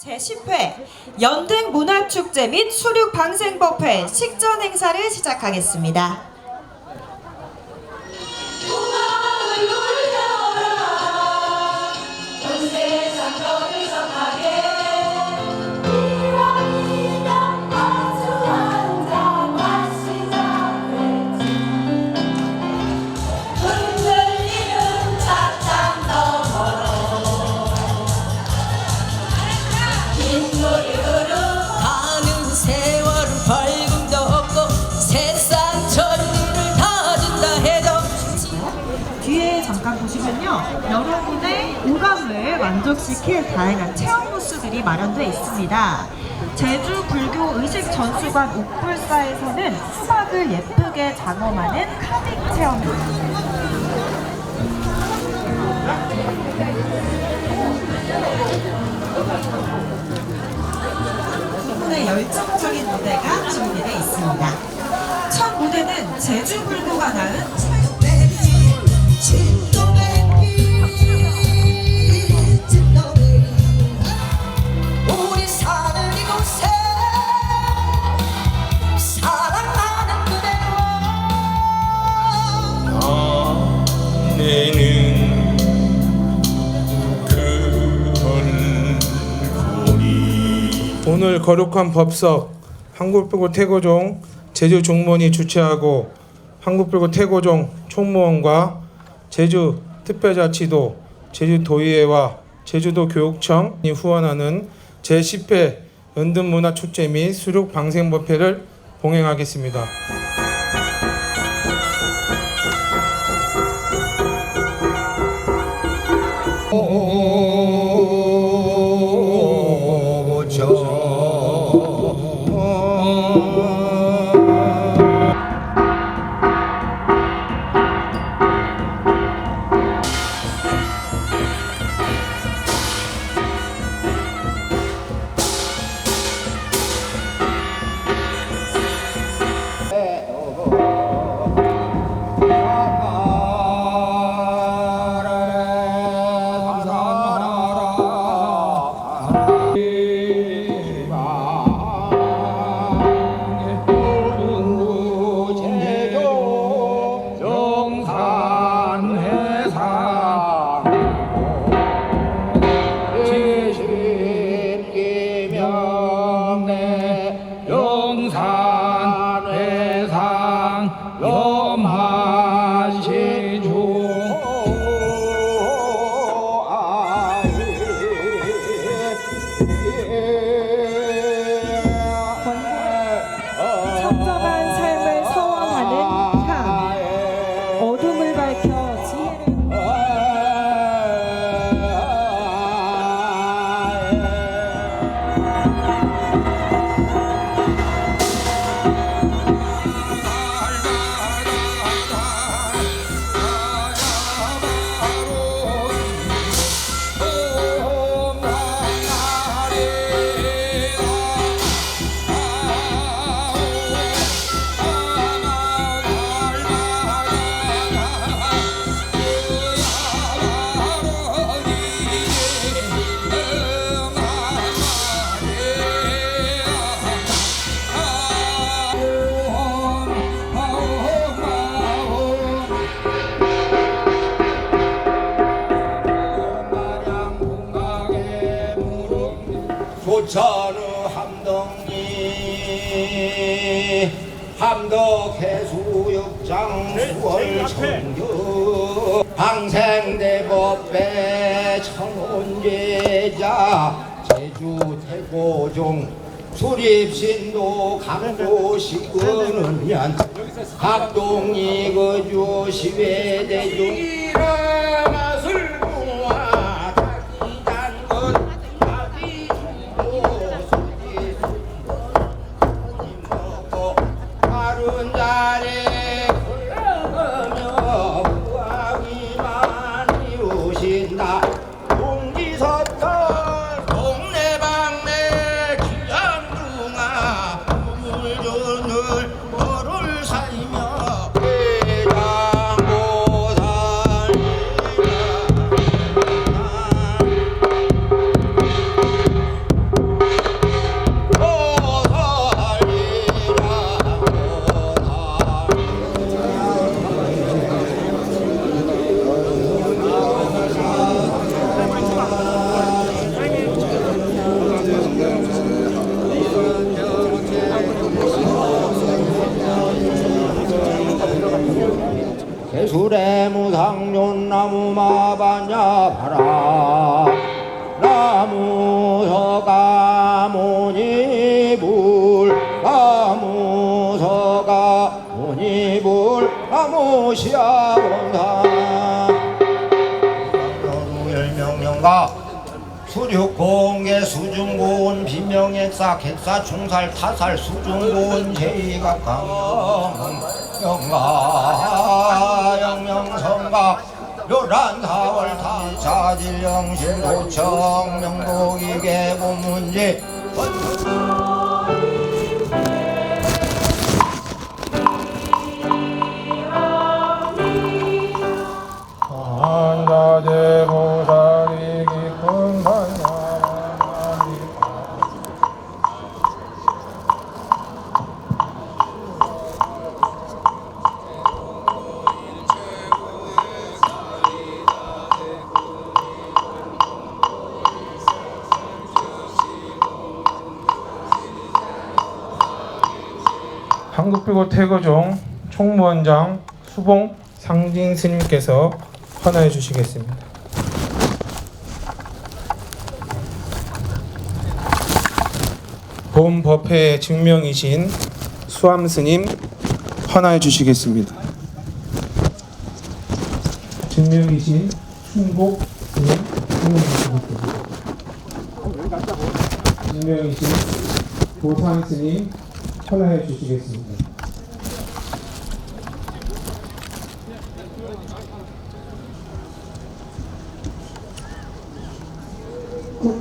제10회 연등 문화축제 및 수륙 방생법회 식전 행사를 시작하겠습니다. 만족시킬 다양한 체험 부스들이 마련되어 있습니다. 제주 불교 의식 전수관 옥불사에서는 수박을 예쁘게 장엄하는 카빙 체험입니다. 분의 열정적인 무대가 준비되어 있습니다. 첫 무대는 제주 불교가 낳은 오늘 거룩한 법석 한국불고 태고종 제주 종문이 주최하고 한국불고 태고종 총무원과 제주 특별자치도 제주도의회와 제주도 교육청이 후원하는 제10회 연등문화축제 및 수륙 방생법회를 봉행하겠습니다. 영산 부천의 함덕리 함덕 해수욕장 수월 청교 방생대법배 천원제자 제주 태고종 수립신도 강도시근은 연 합동이 거주 시외대중 중고운 비명액사 객사 중살 타살 수중고운 제이각강 영가 영명성가 요란 사월 탄사질영신 도청 명복이계 보문제 한국비고 태거종 총무원장 수봉 상진 스님께서 헌화해 주시겠습니다. 본 법회의 증명이신 수암 스님 헌화해 주시겠습니다. 증명이신 충복 스님 헌화해 주시겠습니다. 증명이신 도산 스님 헌화해 주시겠습니다.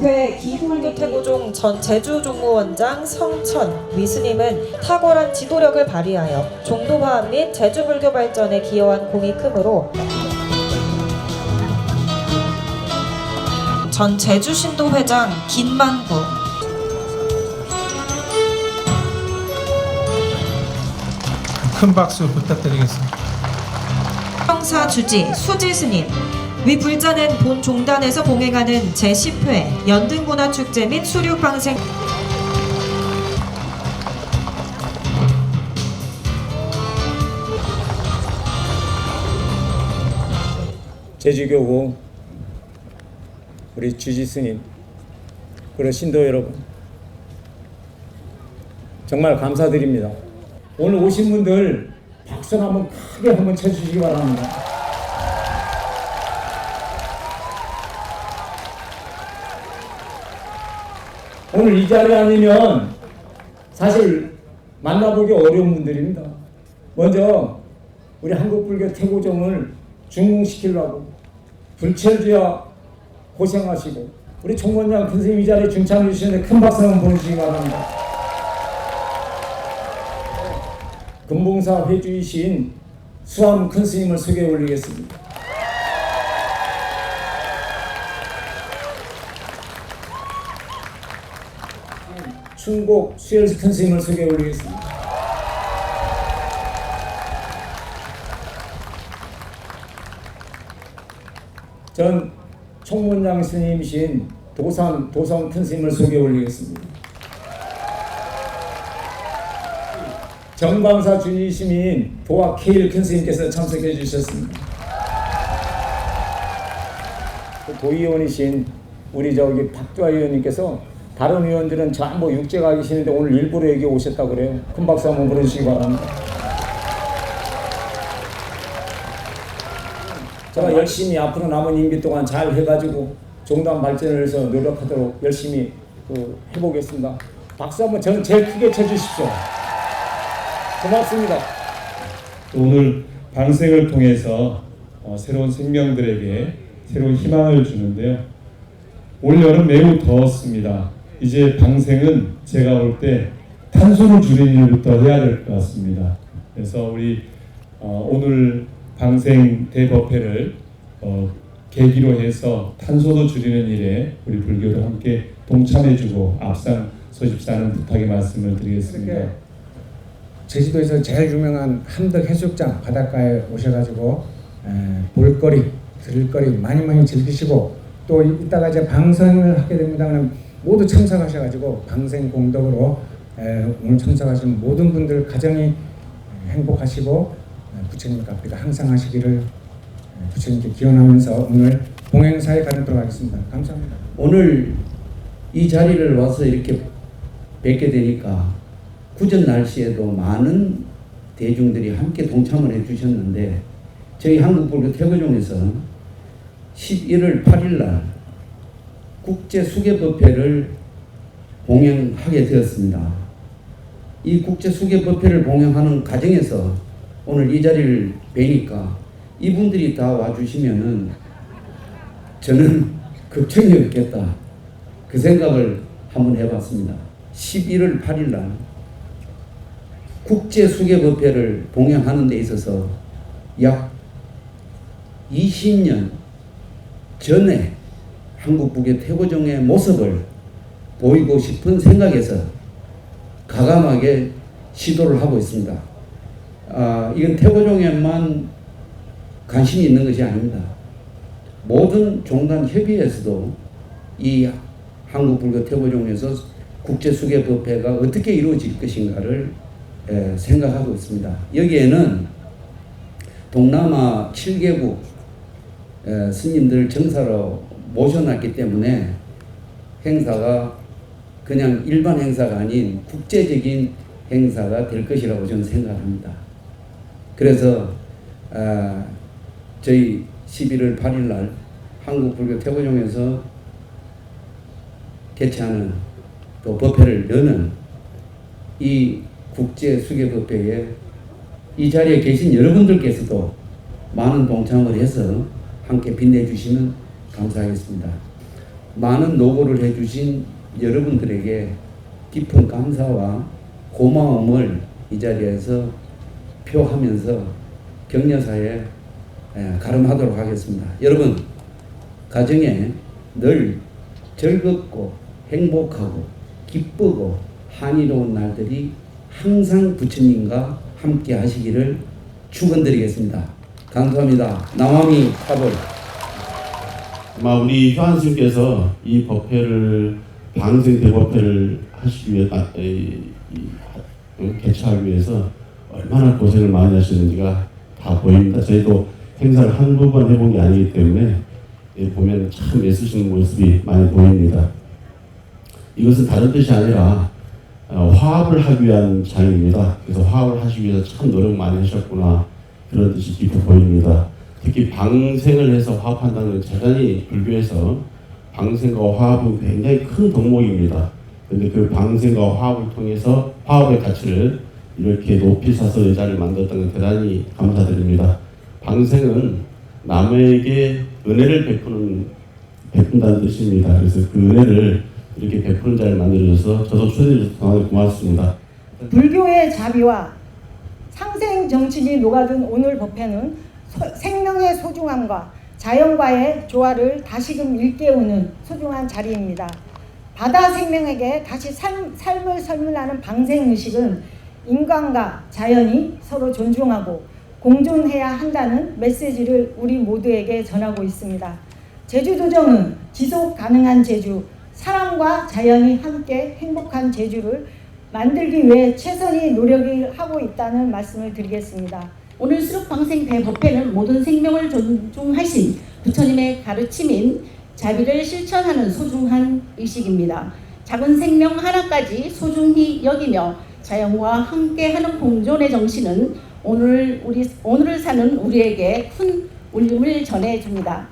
국회 기훈교 태고종 전 제주종무원장 성천 위스님은 탁월한 지도력을 발휘하여 종도 화합 및 제주불교 발전에 기여한 공이 크므로 전 제주신도 회장 김만구 큰 박수 부탁드리겠습니다. 형사 주지 수지 스님 위 불자는 본 종단에서 봉행하는 제10회 연등문화축제 및 수륙방생 제주교구 우리 주지 스님 그리고 신도 여러분 정말 감사드립니다. 오늘 오신 분들 박수 한번 크게 한번 쳐주시기 바랍니다. 오늘 이 자리에 아니면 사실 만나보기 어려운 분들입니다. 먼저 우리 한국불교 태고종을 중흥시키려고 불철주야 고생하시고 우리 총원장 큰 스님 이 자리에 중창해 주시는데 큰 박수 한번 보내주시기 바랍니다. 금봉사 회주이신 수암 큰 스님을 소개해 올리겠습니다. 충곡 수열 큰 스님을 소개해 올리겠습니다. 전 총무장 스님이신 도산 도성 큰 스님을 소개해 올리겠습니다. 정광사 주니심인 도화 케일 큰 스님께서 참석해 주셨습니다. 또 도의원이신 우리 저기 박주아 의원님께서 다른 의원들은 전부 육제가 계시는데 오늘 일부러 여기 오셨다고 그래요. 큰 박수 한번 보내주시기 바랍니다. 제가 열심히 앞으로 남은 임기 동안 잘 해가지고 종단 발전을 위해서 노력하도록 열심히 그 해보겠습니다. 박수 한번 저는 제일 크게 쳐주십시오. 고맙습니다. 오늘 방생을 통해서 어, 새로운 생명들에게 새로운 희망을 주는데요. 올 여름 매우 더웠습니다. 이제 방생은 제가 볼 때 탄소를 줄이는 일부터 해야 될 것 같습니다. 그래서 우리 어, 오늘 방생 대법회를 어, 계기로 해서 탄소도 줄이는 일에 우리 불교도 함께 동참해주고 앞장 소집사는 부탁의 말씀을 드리겠습니다. 제주도에서 제일 유명한 함덕 해수욕장 바닷가에 오셔가지고 에, 볼거리, 들거리 많이 많이 즐기시고 또 이따가 이제 방생을 하게 됩니다. 그럼 모두 참석하셔가지고 방생 공덕으로 에, 오늘 참석하신 모든 분들 가정이 행복하시고 에, 부처님 값비가 항상 하시기를 에, 부처님께 기원하면서 오늘 봉행사에 가도록 하겠습니다. 감사합니다. 오늘 이 자리를 와서 이렇게 뵙게 되니까 구전 날씨에도 많은 대중들이 함께 동참을 해주셨는데 저희 한국불교 태고종에서 11월 8일 날 국제 수계법회를 봉행하게 되었습니다. 이 국제 수계법회를 봉행하는 과정에서 오늘 이 자리를 뵈니까 이분들이 다 와주시면은 저는 걱정이 없겠다. 그 생각을 한번 해봤습니다. 11월 8일 날 국제 수계법회를 봉행하는 데 있어서 약 20년 전에 한국 북의 태고종의 모습을 보이고 싶은 생각에서 가감하게 시도를 하고 있습니다. 아, 이건 태고종에만 관심이 있는 것이 아닙니다. 모든 종단 협의회에서도 이 한국 불교 태고종에서 국제 수계 법회가 어떻게 이루어질 것인가를 에, 생각하고 있습니다. 여기에는 동남아 7개국 에, 스님들 정사로 모셔놨기 때문에 행사가 그냥 일반 행사가 아닌 국제적인 행사가 될 것이라고 저는 생각합니다. 그래서 아, 저희 11월 8일 날 한국 불교 태고종에서 개최하는 또 법회를 여는 이 국제 수계 법회에 이 자리에 계신 여러분들께서도 많은 동참을 해서 함께 빛내주시면 감사하겠습니다. 많은 노고를 해주신 여러분들에게 깊은 감사와 고마움을 이 자리에서 표하면서 격려사에 에, 가름하도록 하겠습니다. 여러분, 가정에 늘 즐겁고 행복하고 기쁘고 한이로운 날들이 항상 부처님과 함께 하시기를 축원드리겠습니다. 감사합니다. 남아미 타볼 아마 우리 스님께서 이 법회를 방생 대법회를 하시기 위해 아, 이, 이, 어, 개최하기 위해서 얼마나 고생을 많이 하셨는지가 다 보입니다. 저희도 행사를 한두 번 해본 게 아니기 때문에 예, 보면 참 애쓰시는 모습이 많이 보입니다. 이것은 다른 뜻이 아니라 어, 화합을 하기 위한 장입니다. 그래서 화합을 하시기 위해서 참 노력 많이 하셨구나 그런 뜻이 깊이 보입니다. 특히 방생을 해서 화합한다는 건 대단히 불교에서 방생과 화합은 굉장히 큰 덕목입니다. 그런데 그 방생과 화합을 통해서 화합의 가치를 이렇게 높이 사서 의자를 만들었다는 건 대단히 감사드립니다. 방생은 남에게 은혜를 베푸는 베푼다는 뜻입니다. 그래서 그 은혜를 이렇게 베푸는 자를 만들어줘서 저도 초대해 주셔서 정말 고맙습니다. 불교의 자비와 상생 정신이 녹아든 오늘 법회는 소- 생명의 소중함과 자연과의 조화를 다시금 일깨우는 소중한 자리입니다. 바다 생명에게 다시 삶, 삶을 설문하는 방생 의식은 인간과 자연이 서로 존중하고 공존해야 한다는 메시지를 우리 모두에게 전하고 있습니다. 제주도정은 지속 가능한 제주, 사람과 자연이 함께 행복한 제주를 만들기 위해 최선의 노력을 하고 있다는 말씀을 드리겠습니다. 오늘 수록방생 대법회는 모든 생명을 존중하신 부처님의 가르침인 자비를 실천하는 소중한 의식입니다. 작은 생명 하나까지 소중히 여기며 자연과 함께하는 공존의 정신은 오늘 우리 오늘을 사는 우리에게 큰 울림을 전해줍니다.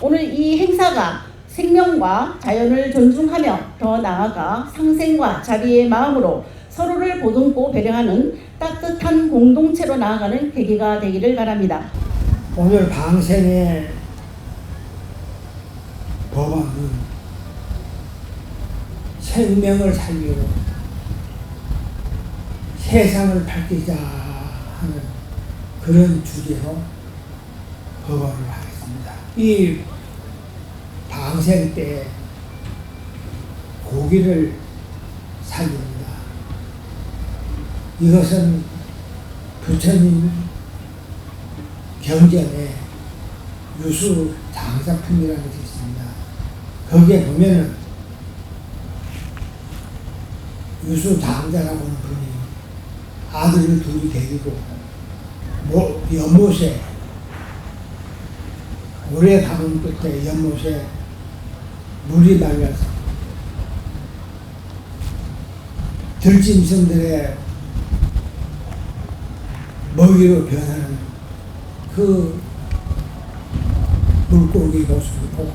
오늘 이 행사가 생명과 자연을 존중하며 더 나아가 상생과 자비의 마음으로 서로를 보듬고 배려하는 따뜻한 공동체로 나아가는 계기가 되기를 바랍니다. 오늘 방생의 법안은 생명을 살리고 세상을 밝히자 하는 그런 주제로 법안을 하겠습니다. 이 방생 때 고기를 살립니다. 이것은 부처님 경전에 유수 장사품이라는 것이 있습니다. 거기에 보면은 유수 장자라고 하는 분이 아들을 둘이 데리고 모, 연못에 오래 가는 끝에 연못에 물이 말라서 들짐승들의 먹이로 변하는 그 물고기 모습이고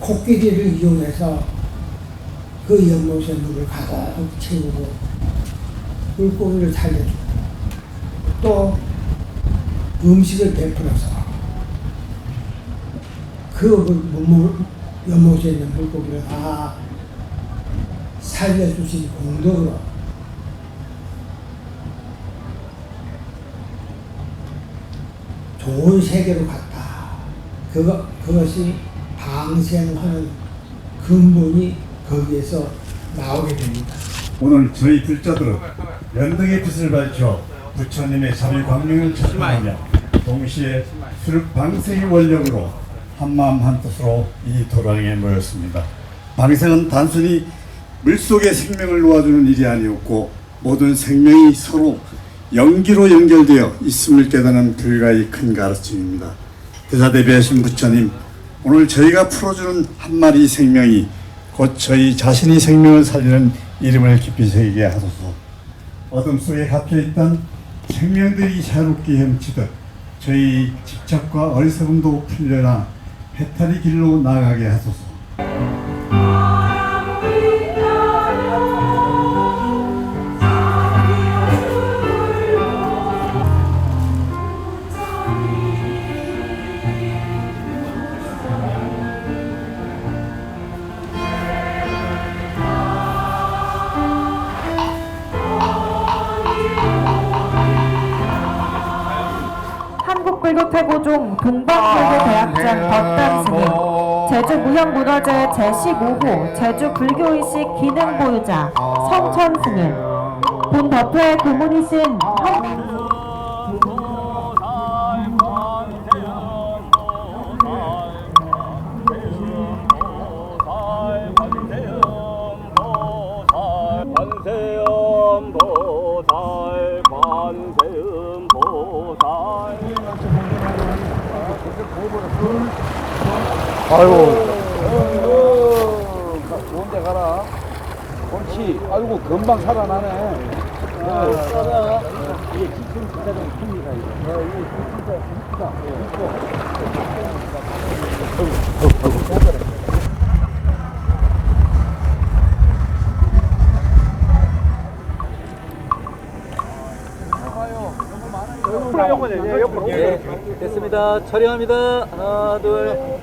코끼리를 이용해서 그 연못에 물을 가득 채우고 물고기를 살려주고 또 음식을 베풀어서 그 물- 연못에 있는 물고기를 다 살려주신 공덕으로 좋은 세계로 갔다. 그거, 그것이 방생하는 근본이 거기에서 나오게 됩니다. 오늘 저희 불자들은 연등의 빛을 밝혀 부처님의 자비 광명을 찬양하며 동시에 술 방생의 원력으로 한마음 한뜻으로 이 도량에 모였습니다. 방생은 단순히 물속의 생명을 놓아주는 일이 아니었고 모든 생명이 서로 연기로 연결되어 있음을 깨닫는 불가의 큰 가르침입니다. 대사 대비하신 부처님 오늘 저희가 풀어주는 한 마리 생명이 곧 저희 자신이 생명을 살리는 이름을 깊이 새기게 하소서. 어둠 속에 갇혀 있던 생명들이 자유롭게 헤엄치듯 저희 집착과 어리석음도 풀려나 해탈의 길로 나아가게 하소서. 한국불교태고종 동방불교대학장 법단 스님 제주무형문화재 제15호 제주불교의식 기능보유자 성천 스님 본 법회의 고문이신 형 좋은 데 가라. 옳지. 아이고 금방 살아나네. 야, 써라. 이게 지금 진짜 좀 큽니다. 이거. 야, 이게 진짜 이쁘다. 예, 됐습니다. 촬영합니다. 하나, 둘.